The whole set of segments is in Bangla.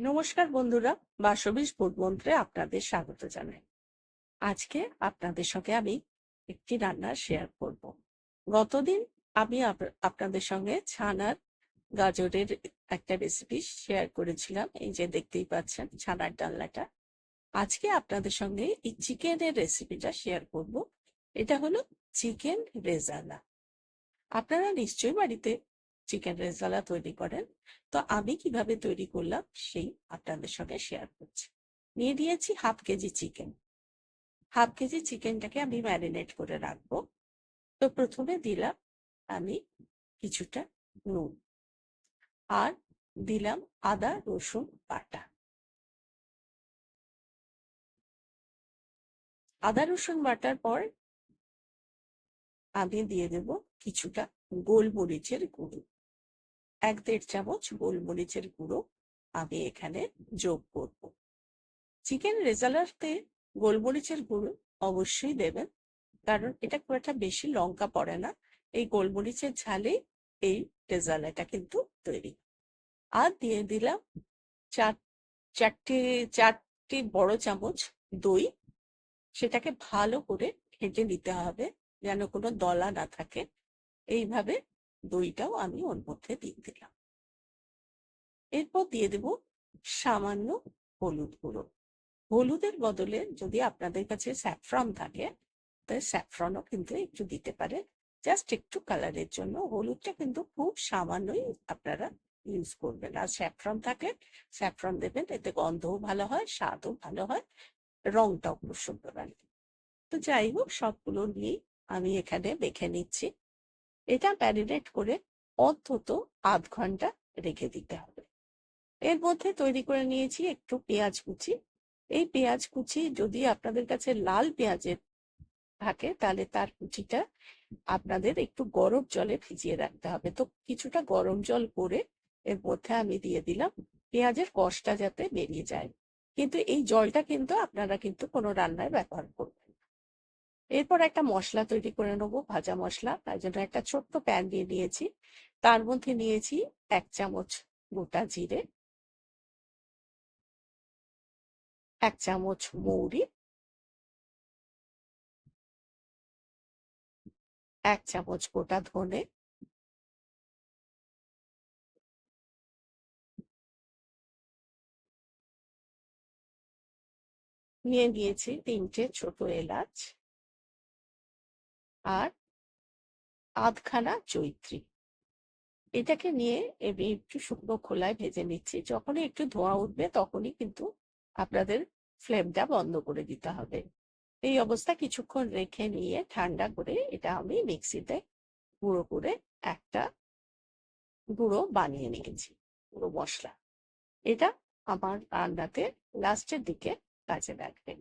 নমস্কার বন্ধুরা, বাসবিশ ফুড মন্ত্রে আপনাদের স্বাগত জানাই। আজকে আপনাদের সঙ্গে আমি একটি রান্না শেয়ার করব। গতদিন আমি আপ- আপনাদের সঙ্গে ছানার গাজরের একটা রেসিপি শেয়ার করেছিলাম। এই যে দেখতেই পাচ্ছেন ছানার ডালনাটা। আজকে আপনাদের সঙ্গে এই চিকেনের রেসিপিটা শেয়ার করব। এটা হলো চিকেন রেজালা। আপনারা নিশ্চয়ই বাড়িতে চিকেন রেজালা তৈরি করেন। তো আমি কীভাবে তৈরি করলাম সেই আপনাদের সঙ্গে শেয়ার করছি। নিয়ে দিয়েছি half KG chicken half KG চিকেনটাকে আমি ম্যারিনেট করে রাখব। তো প্রথমে দিলাম আমি কিছুটা নুন আর দিলাম আদা, রসুন বাটা। আদা, রসুন বাটার পর আমি দিয়ে দেব কিছুটা গোলমরিচের গুঁড়ো। এক দেড় চামচ গোলমরিচের গুঁড়ো আমি এখানে যোগ করব। চিকেন রেজালাতে গোলমরিচের গুঁড়ো অবশ্যই দেবেন, কারণ এটা খুব একটা বেশি লঙ্কা পড়ে না, এই গোলমরিচের ঝালে এই রেজালাটা কিন্তু তৈরি। আর দিয়ে দিলাম চার, চারটি চারটি বড় চামচ দই, সেটাকে ভালো করে ঘেঁটে নিতে হবে যেন কোনো দলা না থাকে। এইভাবে দইটাও আমি ওর মধ্যে দিয়ে দিলাম। এরপর দিয়ে দেব সামান্য হলুদ গুঁড়ো। হলুদের বদলে যদি আপনাদের কাছে স্যাফ্রন থাকে, তাহলে স্যাফ্রনও কিন্তু একটু দিতে পারে জাস্ট একটু কালারের জন্য। হলুদটা কিন্তু খুব সামান্যই আপনারা ইউজ করবেন। আর স্যাফ্রন থাকে স্যাফ্রন দেবেন, এতে গন্ধও ভালো হয়, স্বাদও ভালো হয়, রংটাও খুব সুন্দর তো যাই হোক, সবগুলো নিয়ে আমি এখানে মেখে নিচ্ছি। এটা ম্যারিনেট করে অন্তত আধ ঘণ্টা রেখে দিতে হবে। এর মধ্যে তৈরি করে নিয়েছি একটু পেঁয়াজ কুচি। এই পেঁয়াজ কুচি যদি আপনাদের কাছে লাল পেঁয়াজের থাকে, তাহলে তার কুচিটা আপনাদের একটু গরম জলে ভিজিয়ে রাখতে হবে। তো কিছুটা গরম জল করে এর মধ্যে আমি দিয়ে দিলাম পেঁয়াজের কষটা যাতে বেরিয়ে যায়। কিন্তু এই জলটা কিন্তু আপনারা কিন্তু কোনো রান্নায় ব্যবহার করবেন এরপর একটা মশলা তৈরি করে নেব, ভাজা মশলা। তাই জন্য একটা ছোট্ট প্যান দিয়ে নিয়েছি তার মধ্যে নিয়েছি এক চামচ গোটা জিরে, এক চামচ মৌরি, এক চামচ গোটা ধনে, নিয়ে নিয়েছি তিনটে ছোট এলাচ। আর আধখানা চৈত্রী। এটাকে নিয়ে আমি একটু শুকনো খোলায় ভেজে নিচ্ছি। যখনই একটু ধোঁয়া উঠবে তখনই কিন্তু আপনাদের ফ্লেমটা বন্ধ করে দিতে হবে। এই অবস্থা কিছুক্ষণ রেখে নিয়ে ঠান্ডা করে এটা আমি মিক্সিতে গুঁড়ো করে একটা গুঁড়ো বানিয়ে নিয়েছি, গুঁড়ো মশলা। এটা আমার রান্নাতে লাস্টের দিকে কাজে লাগবে।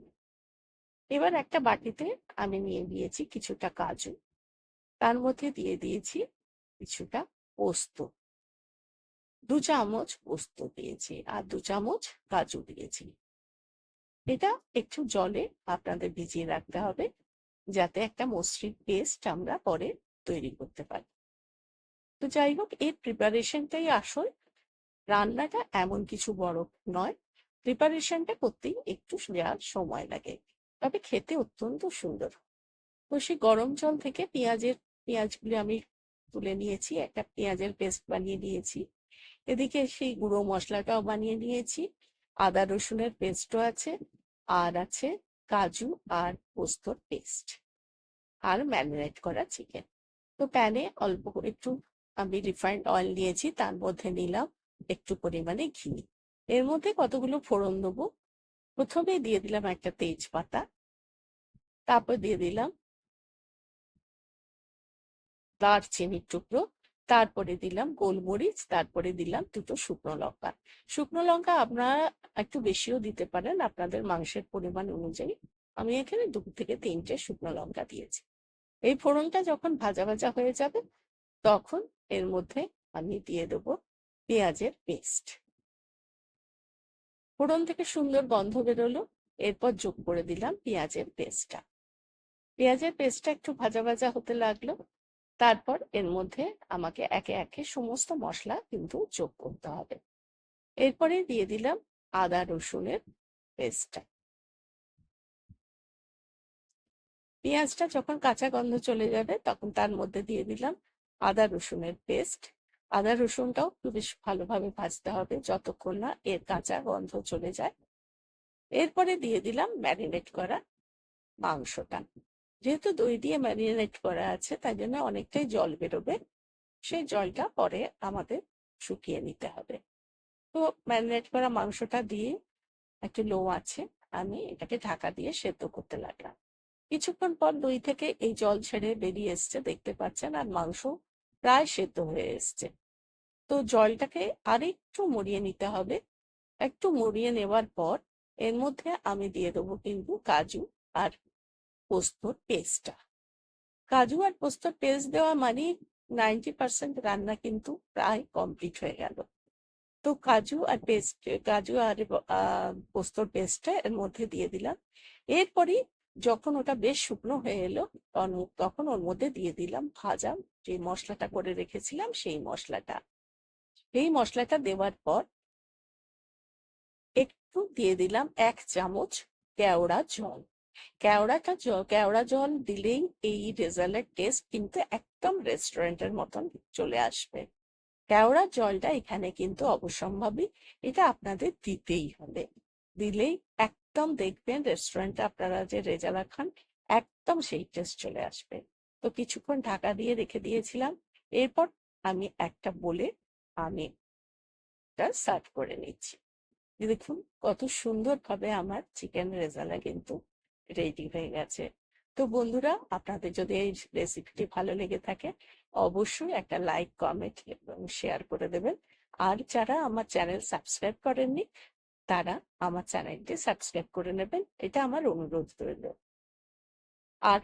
এবার একটা বাটিতে আমি নিয়ে দিয়েছি কিছুটা কাজু। তার মধ্যে দিয়ে দিয়েছি কিছুটা পোস্ত। দু চামচ পোস্ত দিয়েছি আর দু চামচ কাজু দিয়েছি। এটা একটু জলে আপনাদের ভিজিয়ে রাখতে হবে যাতে একটা মসৃণ পেস্ট আমরা পরে তৈরি করতে পারি। তো যাই হোক, এর প্রিপারেশনটাই আসল। রান্নাটা এমন কিছু বড় নয়। প্রিপারেশনটা করতেই একটু সময় লাগে। তবে খেতে অত্যন্ত সুন্দর। তো সেই গরম জল থেকে পেঁয়াজের, পেঁয়াজগুলি আমি তুলে নিয়েছি, একটা পেঁয়াজের পেস্ট বানিয়ে নিয়েছি। এদিকে সেই গুঁড়ো মশলাটাও বানিয়ে নিয়েছি। আদা রসুনের পেস্টও আছে, আর আছে কাজু আর পোস্তর পেস্ট আর ম্যারিনেট করা চিকেন। তো প্যানে অল্প একটু আমি রিফাইন্ড অয়েল নিয়েছি, তার মধ্যে নিলাম একটু পরিমাণে ঘি। এর মধ্যে কতগুলো ফোড়ন দেবো? প্রথমে দিয়ে দিলাম একটা তেজপাতা তারপর দিয়ে দিলাম দারচিনির টুকরো, তারপরে দিলাম গোলমরিচ, তারপরে দিলাম দুটো শুকনো লঙ্কা। শুকনো লঙ্কা আপনারা একটু বেশিও দিতে পারেন আপনাদের মাংসের পরিমাণ অনুযায়ী। আমি এখানে দু থেকে তিনটে শুকনো লঙ্কা দিয়েছি। এই ফোড়নটা যখন ভাজা ভাজা হয়ে যাবে, তখন এর মধ্যে আমি দিয়ে দেবো পেঁয়াজের পেস্ট। ফোড়ন থেকে সুন্দর গন্ধ বেরোলো, এরপর যোগ করে দিলাম পেঁয়াজের পেস্টটা। পেঁয়াজের পেস্টটা একটু ভাজা ভাজা হতে লাগল। তারপর এর মধ্যে আমাকে একে একে সমস্ত মশলা কিন্তু যোগ করতে হবে। এরপরে দিয়ে দিলাম আদা রসুনের পেস্টটা পেঁয়াজটা যখন কাঁচা গন্ধ চলে যাবে তখন তার মধ্যে দিয়ে দিলাম আদা রসুনের পেস্ট আদা রসুনটাও একটু বেশ ভালোভাবে ভাজতে হবে যতক্ষণ না এর কাঁচা গন্ধ চলে যায়। এরপরে দিয়ে দিলাম ম্যারিনেট করা মাংসটা। যেহেতু দই দিয়ে ম্যারিনেট করা আছে, তাই জন্য অনেকটাই জল বেরোবে। সেই জলটা পরে আমাদের শুকিয়ে নিতে হবে। তো ম্যারিনেট করা মাংসটা দিয়ে একটু লো আছে, আমি এটাকে ঢাকা দিয়ে সেদ্ধ করতে লাগলাম। কিছুক্ষণ পর দই থেকে এই জল ছেড়ে বেরিয়ে এসছে, দেখতে পাচ্ছেন, আর মাংস প্রায় সেদ্ধ হয়ে এসছে। তো জলটাকে আরেকটু মরিয়ে নিতে হবে। একটু মরিয়ে নেওয়ার পর এর মধ্যে আমি দিয়ে দেবো কিন্তু কাজু আর পোস্তর পেস্টটা কাজু আর পোস্তর পেস্ট দেওয়া মানে নাইনটি পার্সেন্ট রান্না কিন্তু প্রায় কমপ্লিট হয়ে গেল। তো কাজু আর পেস্ট কাজু আর পোস্তর পেস্টটা এর মধ্যে দিয়ে দিলাম। এরপরই যখন ওটা বেশ শুকনো হয়ে এলো তখন- ওর মধ্যে দিয়ে দিলাম ভাজা যে মশলাটা করে রেখেছিলাম সেই মশলাটা। এই মশলাটা দেওয়ার পর একটু দিয়ে দিলাম এক চামচ কেওড়া জল। কেওড়াটা কেওড়া জল দিলেই এই রেজাল্টের টেস্ট কিন্তু একদম রেস্টুরেন্টের মতন চলে আসবে। কেওড়া জলটা এখানে কিন্তু অবশ্যম্ভাবী এটা আপনাদের দিতেই হবে। দিলেই একদম দেখবেন রেস্টুরেন্টে আপনারা যে রেজালা খান, একদম সেই টেস্ট চলে আসবে। তো কিছুক্ষণ ঢাকা দিয়ে রেখে দিয়েছিলাম, এরপর আমি একটা বলে আমি সার্ভ করে নিচ্ছি। দেখুন কত সুন্দরভাবে আমার চিকেন রেজালা কিন্তু রেডি হয়ে গেছে তো বন্ধুরা, আপনাদের যদি এই রেসিপিটি ভালো লেগে থাকে, অবশ্যই একটা লাইক কমেন্ট এবং শেয়ার করে দেবেন। আর যারা আমার চ্যানেল সাবস্ক্রাইব করেননি, তারা আমার চ্যানেলটি সাবস্ক্রাইব করে নেবেন। এটা আমার অনুরোধ রইল। আর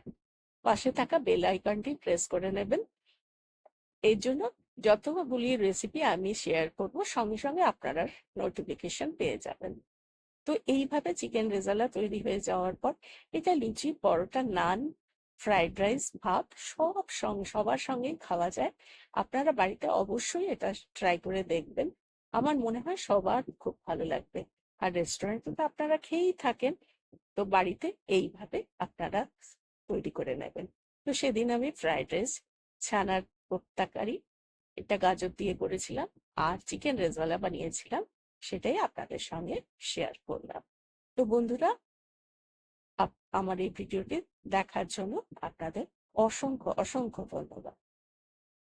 পাশে থাকা বেল আইকনটি প্রেস করে নেবেন। এর জন্য যতগুলি রেসিপি আমি শেয়ার করব, সঙ্গে সঙ্গে আপনারা নোটিফিকেশন পেয়ে যাবেন। তো এইভাবে চিকেন রেজালা তৈরি হয়ে যাওয়ার পর এটা লুচি, পরোটা, নান, ফ্রাইড রাইস, ভাত সব সঙ্গে, সবার সঙ্গেই খাওয়া যায়। আপনারা বাড়িতে অবশ্যই এটা ট্রাই করে দেখবেন। আমার মনে হয় সবার খুব ভালো লাগবে। আর রেস্টুরেন্টে তো আপনারা খেয়েই থাকেন। তো বাড়িতে এইভাবে আপনারা তৈরি করে নেবেন। তো সেদিন আমি ফ্রাইড রাইস, ছানার কোপ্তাকারি, এটা গাজর দিয়ে করেছিলাম। আর চিকেন রেজালা বানিয়েছিলাম। সেটাই আপনাদের সঙ্গে শেয়ার করলাম। তো বন্ধুরা আমার এই ভিডিওটি দেখার জন্য আপনাদের অসংখ্য অসংখ্য ধন্যবাদ।